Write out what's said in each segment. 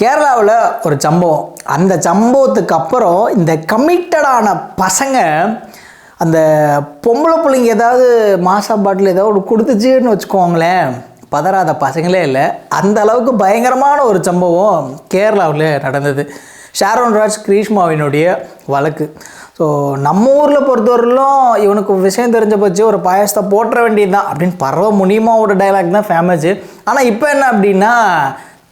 கேரளாவில் ஒரு சம்பவம். அந்த சம்பவத்துக்கு அப்புறம் இந்த கமிட்டடான பசங்க அந்த பொம்பளை பிள்ளைங்க ஏதாவது மாசா பாட்டில் ஏதாவது ஒன்று கொடுத்துச்சுன்னு வச்சுக்கோங்களேன். பதறாத பசங்களே இல்லை. அந்த அளவுக்கு பயங்கரமான ஒரு சம்பவம் கேரளாவில் நடந்தது. ஷாரோன் ராஜ் கிரீஷ்மாவினுடைய வழக்கு. ஸோ நம்ம ஊரில் பொறுத்தவரையிலும் இவனுக்கு விஷயம் தெரிஞ்ச போச்சு ஒரு பாயசத்தை போட்டுற வேண்டியது தான் அப்படின்னு பரவ முனியமாவோட ஒரு டைலாக் தான் ஃபேமஸ் ஆனால் இப்போ என்ன அப்படின்னா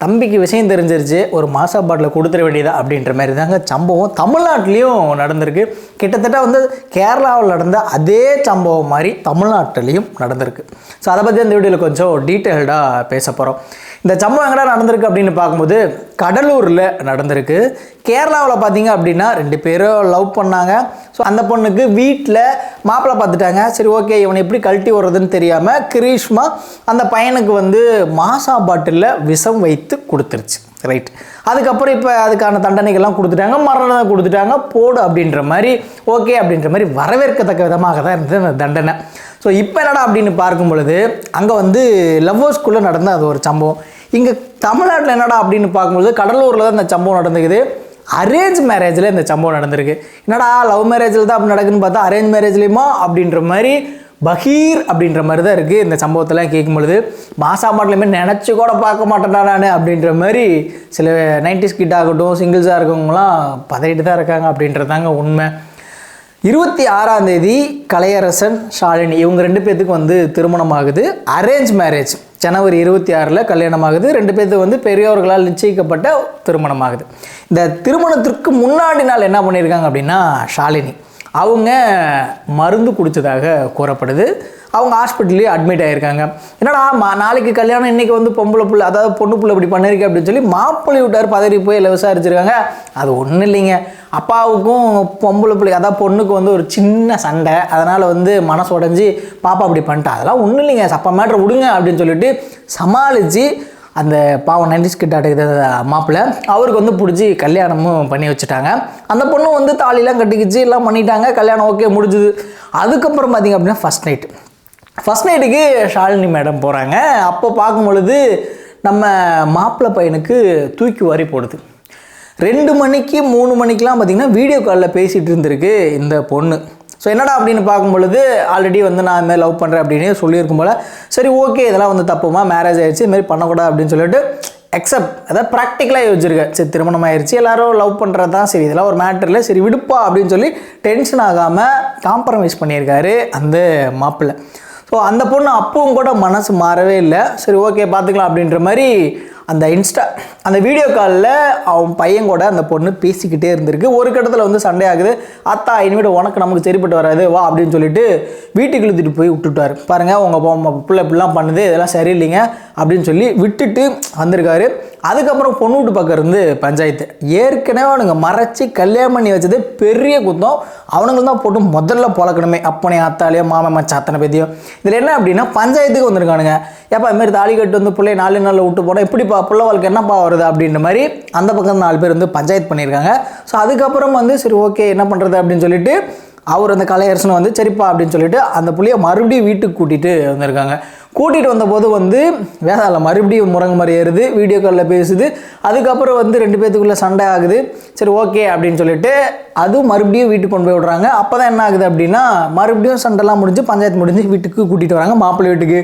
தம்பிக்கு விஷயம் தெரிஞ்சிருச்சு ஒரு மாசா பாட்டில் கொடுத்துட வேண்டியதா அப்படின்ற மாதிரி தாங்க சம்பவம் தமிழ்நாட்டிலையும் நடந்திருக்கு. கிட்டத்தட்ட வந்து கேரளாவில் நடந்த அதே சம்பவம் மாதிரி தமிழ்நாட்டிலையும் நடந்திருக்கு. ஸோ அதை பற்றி அந்த வீடியோவில் கொஞ்சம் டீட்டெயில்டாக பேச போகிறோம் இந்த சம்பவம் எங்கடா நடந்திருக்கு அப்படின்னு பார்க்கும்போது கடலூரில் நடந்திருக்கு. கேரளாவில் பார்த்தீங்க அப்படின்னா ரெண்டு பேரும் லவ் பண்ணாங்க. ஸோ அந்த பொண்ணுக்கு வீட்டில் மாப்பிள்ளை பார்த்துட்டாங்க. சரி ஓகே இவனை எப்படி கழட்டி வர்றதுன்னு தெரியாமல் கிரீஷ்மா அந்த பையனுக்கு வந்து மாசா பாட்டிலில் விஷம் வைத்து கொடுத்துருச்சு. ரைட் அதுக்கப்புறம் இப்போ அதுக்கான தண்டனைகள்லாம் கொடுத்துட்டாங்க. மரணம் கொடுத்துட்டாங்க. போடு அப்படின்ற மாதிரி ஓகே அப்படின்ற மாதிரி வரவேற்கத்தக்க விதமாக தான் இருந்தது அந்த தண்டனை. ஸோ இப்போ என்னடா அப்படின்னு பார்க்கும் பொழுது அங்கே வந்து லவ்வர்ஸ்குள்ளே நடந்த அது ஒரு சம்பவம். இங்கே தமிழ்நாட்டில் என்னடா அப்படின்னு பார்க்கும்பொழுது கடலூரில் தான் இந்த சம்பவம் நடந்துக்குது. அரேஞ்ச் மேரேஜில் இந்த சம்பவம் நடந்திருக்கு. என்னடா லவ் மேரேஜில் தான் அப்படி நடக்குதுன்னு பார்த்தா அரேஞ்ச் மேரேஜ்லேயுமா அப்படின்ற மாதிரி பகீர் அப்படின்ற மாதிரி தான் இருக்குது இந்த சம்பவத்தெல்லாம் கேட்கும் பொழுது. மாசா மாட்டிலுமே நினச்சி கூட பார்க்க மாட்டேன்டா நான் அப்படின்ற மாதிரி சில நைன்டிஸ் கிட்ட ஆகட்டும் சிங்கிள்ஸாக இருக்கவங்களாம் பதறிட்டு தான் இருக்காங்க அப்படின்றதாங்க உண்மை. இருபத்தி ஆறாம் தேதி கலையரசன் ஷாலினி இவங்க ரெண்டு பேர்த்துக்கு வந்து திருமணம் ஆகுது அரேஞ்ச் மேரேஜ் ஜனவரி இருபத்தி ஆறில் கல்யாணம் ஆகுது ரெண்டு பேர்த்துக்கு வந்து பெரியவர்களால் நிச்சயிக்கப்பட்ட திருமணம் ஆகுது இந்த திருமணத்திற்கு முன்னாடி நாள் என்ன பண்ணியிருக்காங்க அப்படின்னா ஷாலினி. அவங்க மருந்து குடித்ததாக கூறப்படுது. அவங்க ஹாஸ்பிட்டல்லேயே அட்மிட் ஆகியிருக்காங்க என்னடா மா நாளைக்கு கல்யாணம் இன்றைக்கி வந்து பொம்பளை புள்ள அதாவது பொண்ணு புள்ள இப்படி பண்ணிருக்கேன் அப்படின்னு சொல்லி மாப்பிள்ளை விட்டார் பதறி போய் இல்லை விசாரிச்சிருக்காங்க. அது ஒன்றும் இல்லைங்க. அப்பாவுக்கும் பொம்பளை பிள்ளை அதாவது பொண்ணுக்கு வந்து ஒரு சின்ன சண்டை. அதனால் வந்து மனசு உடஞ்சி பாப்பா அப்படி பண்ணிட்டா. அதெல்லாம் ஒன்றும் இல்லைங்க. சப்பா மேட்ரு விடுங்க அப்படின்னு சொல்லிட்டு சமாளித்து அந்த பாவம் நைன்டிஸ் கிட்ட அடைக்கிற மாப்பிள்ளை அவருக்கு வந்து பிடிச்சி கல்யாணமும் பண்ணி வச்சுட்டாங்க. அந்த பொண்ணும் வந்து தாலிலாம் கட்டிக்கிச்சு எல்லாம் பண்ணிட்டாங்க கல்யாணம் ஓகே முடிஞ்சுது. அதுக்கப்புறம் பார்த்தீங்க அப்படின்னா ஃபஸ்ட் நைட் ஃபஸ்ட் நைட்டுக்கு ஷாலினி மேடம் போகிறாங்க அப்போ பார்க்கும் பொழுது நம்ம மாப்பிள்ளை பையனுக்கு தூக்கி வாரி போடுது. ரெண்டு மணிக்கு மூணு மணிக்கெலாம் பார்த்திங்கன்னா வீடியோ காலில் பேசிகிட்டு இருந்திருக்கு இந்த பொண்ணு. ஸோ என்னடா அப்படின்னு பார்க்கும் பொழுது ஆல்ரெடி வந்து நான் இதுமாதிரி லவ் பண்ணுறேன் அப்படின்னு சொல்லியிருக்கும் போல் சரி ஓகே இதெல்லாம் வந்து தப்புமா? மேரேஜ் ஆயிடுச்சு இதுமாரி பண்ணக்கூடாது அப்படின்னு சொல்லிட்டு எக்ஸப்ட் அதாவது ப்ராக்டிக்கலாக யோசிச்சிருக்கேன் சரி திருமணம் ஆயிடுச்சு எல்லாரும் லவ் பண்ணுறது தான் சரி இதெல்லாம் ஒரு மேட்டரில் சரி விடுப்பா அப்படின்னு சொல்லி டென்ஷன் ஆகாமல் காம்ப்ரமைஸ் பண்ணியிருக்காரு அந்த மாப்பிள்ளை. ஸோ அந்த பொண்ணு அப்பவும் கூட மனசு மாறவே இல்லை. சரி ஓகே பார்த்துக்கலாம் அப்படின்ற மாதிரி அந்த இன்ஸ்டா அந்த வீடியோ காலில் அவன் பையன் கூட அந்த பொண்ணு பேசிக்கிட்டே இருந்திருக்கு. ஒரு கட்டத்தில் வந்து சண்டை ஆகுது. அத்தா இனிமேட்டு உனக்கு நமக்கு சரிப்பட்டு வராது. வா அப்படின்னு சொல்லிட்டு வீட்டுக்கு இழுத்துட்டு போய் விட்டுட்டார். பாருங்கள் உங்கள் பிள்ளை இப்படிலாம் பண்ணுது. இதெல்லாம் சரியில்லைங்க அப்படின்னு சொல்லி விட்டுட்டு வந்திருக்காரு. அதுக்கப்புறம் பொண்ணு வீட்டு பக்கம் இருந்து பஞ்சாயத்து. ஏற்கனவே அவனுங்க மறைச்சி கல்யாணம் பண்ணி வச்சது பெரிய குத்தம். அவனுங்களும் தான் போட்டு முதல்ல பழக்கணுமே. அப்பனே அத்தாலையோ மாமன் மச்சா அத்தனை பேத்தியோ. இதில் என்ன அப்படின்னா பஞ்சாயத்துக்கு வந்திருக்கானுங்க. ஏப்பா இதுமாரி தாலி கட்டு வந்து பிள்ளைய நாலு நாளில் விட்டு போனால் எப்படிப்பா பிள்ளை வாழ்க்கை என்னப்பா வருது அப்படின்ற மாதிரி அந்த பக்கம் நாலு பேர் வந்து பஞ்சாயத்து பண்ணியிருக்காங்க. ஸோ அதுக்கப்புறம் வந்து சரி ஓகே என்ன பண்ணுறது அப்படின்னு சொல்லிட்டு அவர் அந்த கலையரசனை வந்து சரிப்பா அப்படின்னு சொல்லிட்டு அந்த புள்ளைய மறுபடியும் வீட்டுக்கு கூட்டிகிட்டு வந்திருக்காங்க. கூட்டிகிட்டு வந்தபோது வந்து வேதாள மறுபடியும் முரங்கு மாதிரி ஏறுது வீடியோ காலில் பேசுது. அதுக்கப்புறம் வந்து ரெண்டு பேத்துக்குள்ளே சண்டை ஆகுது. சரி ஓகே அப்படின்னு சொல்லிட்டு அதுவும் மறுபடியும் வீட்டுக்கு கொண்டு போய் விடுறாங்க. அப்போ தான் என்ன ஆகுது அப்படின்னா மறுபடியும் சண்டைலாம் முடிஞ்சு பஞ்சாயத்து முடிஞ்சு வீட்டுக்கு கூட்டிகிட்டு வராங்க மாப்பிள்ளை வீட்டுக்கு.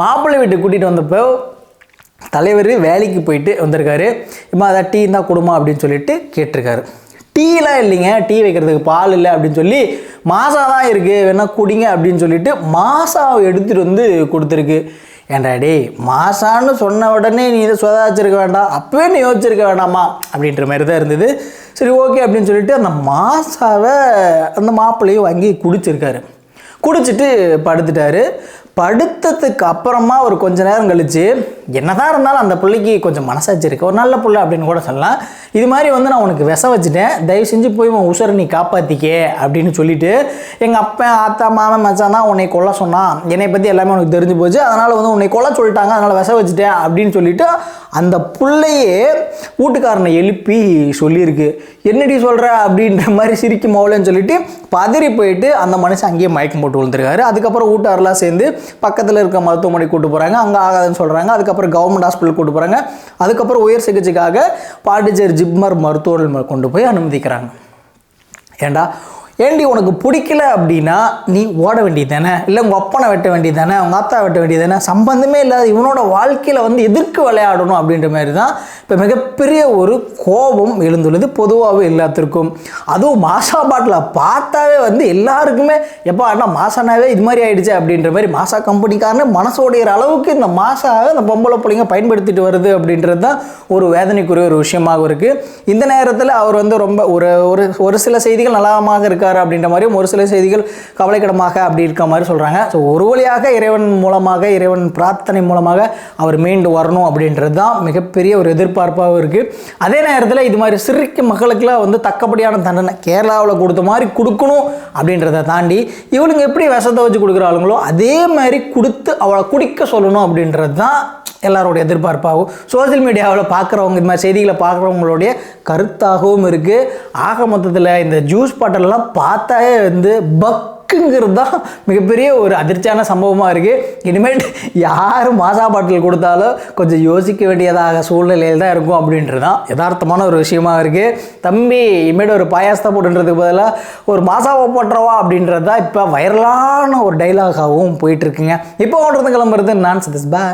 மாப்பிள்ளை வீட்டுக்கு கூட்டிகிட்டு வந்தப்போ தலைவர் வேலைக்கு போயிட்டு வந்திருக்காரு. இம்மா அதை டீ தான் கொடுமா அப்படின்னு சொல்லிட்டு கேட்டிருக்காரு. டீலாம் இல்லைங்க. டீ வைக்கிறதுக்கு பால் இல்லை அப்படின்னு சொல்லி மாசா தான் இருக்குது வேணால் குடிங்க அப்படின்னு சொல்லிட்டு மாசாவை எடுத்துகிட்டு வந்து கொடுத்துருக்கு. ஏன்டா டேய் மாசான்னு சொன்ன உடனே நீ இதை சுதாச்சிருக்க வேண்டாம். அப்பவே நீ யோசிச்சிருக்க வேண்டாமா? அப்படின்ற மாதிரி தான் இருந்தது. சரி ஓகே அப்படின்னு சொல்லிட்டு அந்த மாசாவை அந்த மாப்பிள்ளையும் வாங்கி குடிச்சிருக்காரு. குடிச்சிட்டு படுத்துட்டாரு. படுத்ததுக்கு அப்புறமா ஒரு கொஞ்ச நேரம் கழித்து என்னதான் இருந்தாலும் அந்த பிள்ளைக்கு கொஞ்சம் மனசாட்சி இருக்குது ஒரு நல்ல பிள்ளை அப்படின்னு கூட சொல்லலாம். இது மாதிரி வந்து நான் உனக்கு விச வச்சுட்டேன். தயவு செஞ்சு போய் உன் உசுரை நீ காப்பாற்றிக்கே அப்படின்னு சொல்லிட்டு எங்கள் அப்பன் ஆத்தா மாமன் மச்சான் தான் உன்னை கொல்ல சொன்னான். என்னை பற்றி எல்லாமே உனக்கு தெரிஞ்சு போச்சு. அதனால் வந்து உன்னை கொல்ல சொல்லிட்டாங்க. அதனால் விச வச்சுட்டேன் அப்படின்னு சொல்லிட்டு அந்த பிள்ளையே வீட்டுக்காரனை எழுப்பி சொல்லியிருக்கு. என்னடி சொல்கிற அப்படின்ற மாதிரி சிரிக்கும் மௌலன்னு சொல்லிட்டு பதறி போயிட்டு அந்த மனுஷன் அங்கேயே மயக்கம் போட்டு விழுந்துருக்காரு. அதுக்கப்புறம் வீட்டாரெலாம் சேர்ந்து பக்கத்தில் இருக்க மருத்துவமனை கூட்டு போகிறாங்க அங்கே ஆகாதுன்னு சொல்கிறாங்க அதுக்கப்புறம் கவர்மெண்ட் ஹாஸ்பிட்டல் கூட்டு போகிறாங்க அதுக்கப்புறம் உயர் சிகிச்சைக்காக பாண்டிச்சேரி ஜிப்மர் மருத்துவமனை கொண்டு போய் அனுமதிக்கிறாங்க. ஏண்டா? ஏண்டி உனக்கு பிடிக்கல அப்படின்னா நீ ஓட வேண்டியது தானே இல்லை உங்கள் அப்பனை வெட்ட வேண்டியது தானே உங்கள் அத்தா வெட்ட வேண்டியது தானே சம்பந்தமே இல்லாத இவனோட வாழ்க்கையில் வந்து எதிர்க்கு விளையாடணும் அப்படின்ற மாதிரி தான் இப்போ மிகப்பெரிய ஒரு கோபம் எழுந்துள்ளது பொதுவாகவே எல்லாத்திற்கும். அதுவும் மாசா பாட்டில் பார்த்தாவே வந்து எல்லாருக்குமே எப்பா ஆனால் மாசானாவே இது மாதிரி ஆயிடுச்சு அப்படின்ற மாதிரி மாசா கம்பெனிக்காரனே மனசோடைய அளவுக்கு இந்த மாசாவை இந்த பொம்பளை பிள்ளைங்க பயன்படுத்திட்டு வருது அப்படின்றது தான் ஒரு வேதனைக்குரிய ஒரு விஷயமாக இருக்குது இந்த நேரத்தில் அவர் வந்து ரொம்ப ஒரு ஒரு ஒரு சில செய்திகள் நலமாக இருக்கார் அப்படின்ற மாதிரியும் ஒரு சில செய்திகள் கவலைக்கிடமாக அப்படி இருக்க மாதிரி சொல்கிறாங்க ஸோ ஒரு வழியாக இறைவன் மூலமாக இறைவன் பிரார்த்தனை மூலமாக அவர் மீண்டு வரணும் அப்படின்றது தான் மிகப்பெரிய ஒரு எதிர்பார்ப்பாகவும் இருக்குது அதே நேரத்தில் இது மாதிரி சிறுக்கு மக்களுக்கெல்லாம் வந்து தக்கப்படியான தண்டனை கேரளாவில் கொடுத்த மாதிரி கொடுக்கணும் அப்படின்றத தாண்டி இவளுங்க எப்படி விஷத்தை வச்சு கொடுக்குறாளுங்களோ அதே மாதிரி கொடுத்து அவளை குடிக்க சொல்லணும் அப்படின்றது தான் எல்லாரோட எதிர்பார்ப்பாகவும் சோஷியல் மீடியாவில் பார்க்குறவங்க இந்த மாதிரி செய்திகளை பார்க்குறவங்களுடைய கருத்தாகவும் இருக்குது ஆக மொத்தத்தில் இந்த ஜூஸ் பாட்டெல்லாம் பார்த்தாவே வந்து பக்குங்கிறது தான் மிகப்பெரிய ஒரு அதிர்ச்சியான சம்பவமாக இருக்குது இனிமேல் யார் மாசா பாட்டில் கொடுத்தாலும் கொஞ்சம் யோசிக்க வேண்டியதாக சூழ்நிலையில் தான் இருக்கும் அப்படின்றது தான் யதார்த்தமான ஒரு விஷயமா இருக்குது தம்பி இனிமேல் ஒரு பாயாசத்தை போட்டுன்றதுக்கு பதிலாக ஒரு மாசாவை போட்டுறவா அப்படின்றது தான் இப்போ வைரலான ஒரு டைலாகாகவும் போயிட்டுருக்குங்க இப்போ ஓடுறது கிளம்புறது நான் சதீஷ். பா